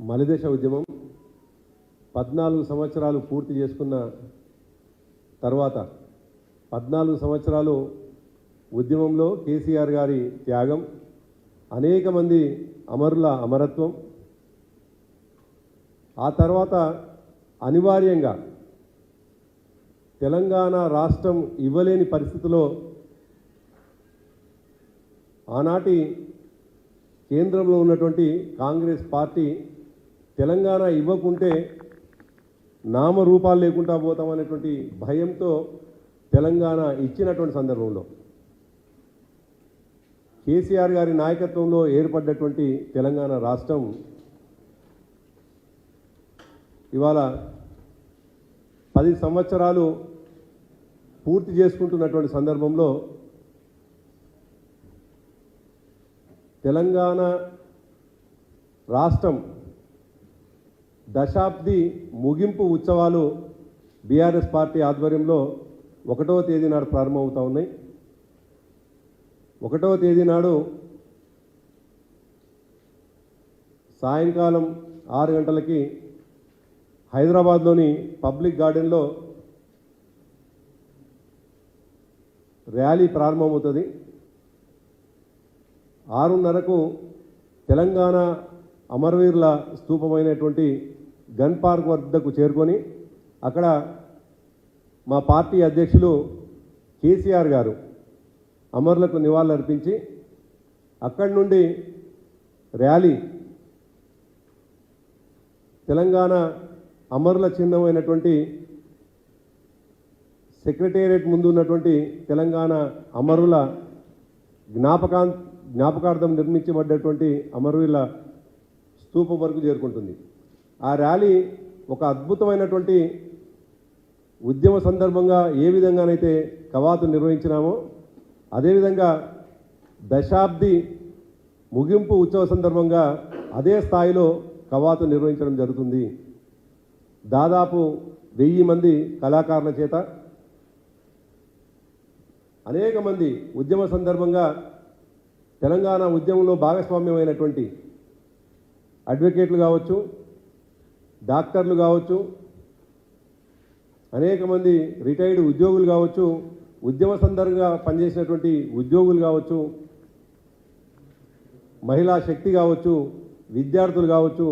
మలిదశ ఉద్యమం పద్నాలుగు సంవత్సరాలు పూర్తి చేసుకున్న తర్వాత పద్నాలుగు సంవత్సరాలు ఉద్యమంలో కేసీఆర్ గారి త్యాగం అనేక మంది అమరుల అమరత్వం ఆ తర్వాత అనివార్యంగా తెలంగాణ రాష్ట్రం ఇవ్వలేని పరిస్థితిలో ఆనాటి కేంద్రంలో ఉన్నటువంటి కాంగ్రెస్ పార్టీ తెలంగాణ ఇవ్వకుంటే నామరూపాలు లేకుండా పోతామనేటువంటి భయంతో తెలంగాణ ఇచ్చినటువంటి సందర్భంలో కేసీఆర్ గారి నాయకత్వంలో ఏర్పడ్డటువంటి తెలంగాణ రాష్ట్రం ఇవాళ పది సంవత్సరాలు పూర్తి చేసుకుంటున్నటువంటి సందర్భంలో తెలంగాణ రాష్ట్రం దశాబ్ది ముగింపు ఉత్సవాలు బీఆర్ఎస్ పార్టీ ఆధ్వర్యంలో ఒకటవ తేదీ నాడు ప్రారంభమవుతా ఉన్నాయి. ఒకటవ తేదీ నాడు సాయంకాలం ఆరు గంటలకి హైదరాబాద్లోని పబ్లిక్ గార్డెన్లో ర్యాలీ ప్రారంభమవుతుంది. ఆరున్నరకు తెలంగాణ అమరవీరుల స్థూపమైనటువంటి గన్ పార్క్ వద్దకు చేరుకొని అక్కడ మా పార్టీ అధ్యక్షులు కేసీఆర్ గారు అమరులకు నివాళులర్పించి అక్కడి నుండి ర్యాలీ తెలంగాణ అమరుల చిహ్నమైనటువంటి సెక్రటేరియట్ ముందు ఉన్నటువంటి తెలంగాణ అమరుల జ్ఞాపకా జ్ఞాపకార్థం నిర్మించబడ్డటువంటి అమరుల స్తూపం వరకు చేరుకుంటుంది. ఆ ర్యాలీ ఒక అద్భుతమైనటువంటి ఉద్యమ సందర్భంగా ఏ విధంగానైతే కవాతు నిర్వహించినామో అదేవిధంగా దశాబ్ది ముగింపు ఉత్సవ సందర్భంగా అదే స్థాయిలో కవాతు నిర్వహించడం జరుగుతుంది. దాదాపు వెయ్యి మంది కళాకారుల చేత అనేక మంది ఉద్యమ సందర్భంగా తెలంగాణ ఉద్యమంలో భాగస్వామ్యమైనటువంటి అడ్వకేట్లు కావచ్చు డాక్టర్లు కావచ్చు అనేక మంది రిటైర్డ్ ఉద్యోగులు కావచ్చు ఉద్యమ సందర్భంగా పనిచేసినటువంటి ఉద్యోగులు కావచ్చు మహిళా శక్తి కావచ్చు విద్యార్థులు కావచ్చు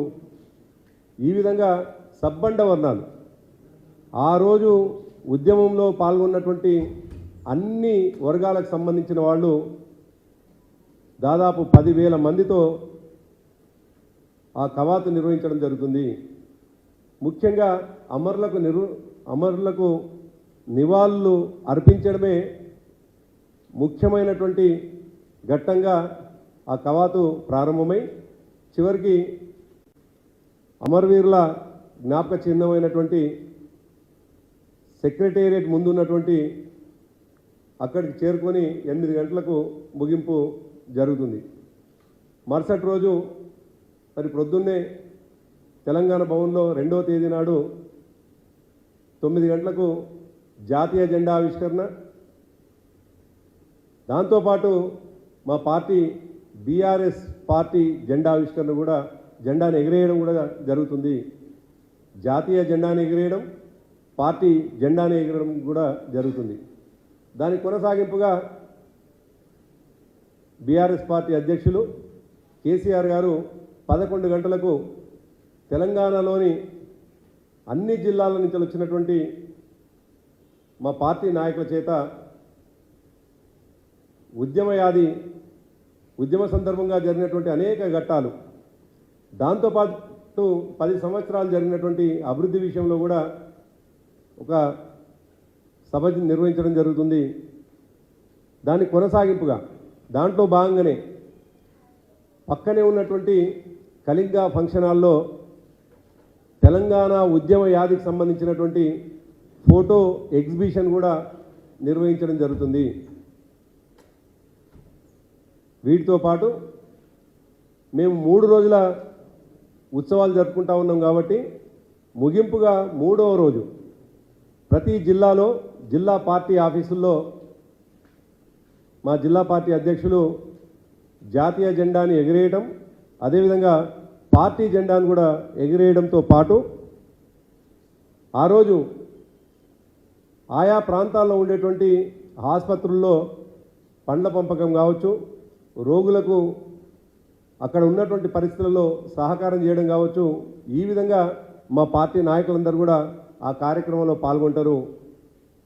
ఈ విధంగా సబ్బండ వర్ణాలు. ఆ రోజు ఉద్యమంలో పాల్గొన్నటువంటి అన్ని వర్గాలకు సంబంధించిన వాళ్ళు దాదాపు పదివేల మందితో ఆ కవాతు నిర్వహించడం జరుగుతుంది. ముఖ్యంగా అమరులకు నిరు అమరులకు నివాళులు అర్పించడమే ముఖ్యమైనటువంటి ఘట్టంగా ఆ కవాతు ప్రారంభమై చివరికి అమరవీరుల జ్ఞాపక చిహ్నమైనటువంటి సెక్రటేరియట్ ముందున్నటువంటి అక్కడికి చేరుకొని ఎనిమిది గంటలకు ముగింపు జరుగుతుంది. మరుసటి రోజు మరి ప్రొద్దున్నే తెలంగాణ భవన్లో రెండవ తేదీ నాడు తొమ్మిది గంటలకు జాతీయ జెండా ఆవిష్కరణ. దాంతోపాటు మా పార్టీ బీఆర్ఎస్ పార్టీ జెండా ఆవిష్కరణ కూడా జెండాను ఎగిరేయడం కూడా జరుగుతుంది. జాతీయ జెండాను ఎగిరేయడం పార్టీ జెండాను ఎగరడం కూడా జరుగుతుంది. దాని కొనసాగింపుగా బీఆర్ఎస్ పార్టీ అధ్యక్షులు కేసీఆర్ గారు పదకొండు గంటలకు తెలంగాణలోని అన్ని జిల్లాల నుంచి వచ్చినటువంటి మా పార్టీ నాయకుల చేత ఉద్యమయాది ఉద్యమ సందర్భంగా జరిగినటువంటి అనేక ఘట్టాలు దాంతోపాటు పది సంవత్సరాలు జరిగినటువంటి అభివృద్ధి విషయంలో కూడా ఒక సభ నిర్వహించడం జరుగుతుంది. దాని కొనసాగింపుగా దాంట్లో భాగంగానే పక్కనే ఉన్నటువంటి కళింగ ఫంక్షన్ హాల్లో తెలంగాణ ఉద్యమ యాదికి సంబంధించినటువంటి ఫోటో ఎగ్జిబిషన్ కూడా నిర్వహించడం జరుగుతుంది. వీటితో పాటు మేము మూడు రోజుల ఉత్సవాలు జరుపుకుంటా ఉన్నాం కాబట్టి ముగింపుగా మూడవ రోజు ప్రతి జిల్లాలో జిల్లా పార్టీ ఆఫీసుల్లో మా జిల్లా పార్టీ అధ్యక్షులు జాతీయ జెండాని ఎగిరేయటం అదేవిధంగా పార్టీ జెండాను కూడా ఎగిరేయడంతో పాటు ఆ రోజు ఆయా ప్రాంతాల్లో ఉండేటువంటి ఆసుపత్రుల్లో పండ్ల పంపకం కావచ్చు రోగులకు అక్కడ ఉన్నటువంటి పరిస్థితులలో సహకారం చేయడం కావచ్చు. ఈ విధంగా మా పార్టీ నాయకులందరూ కూడా ఆ కార్యక్రమంలో పాల్గొంటారు.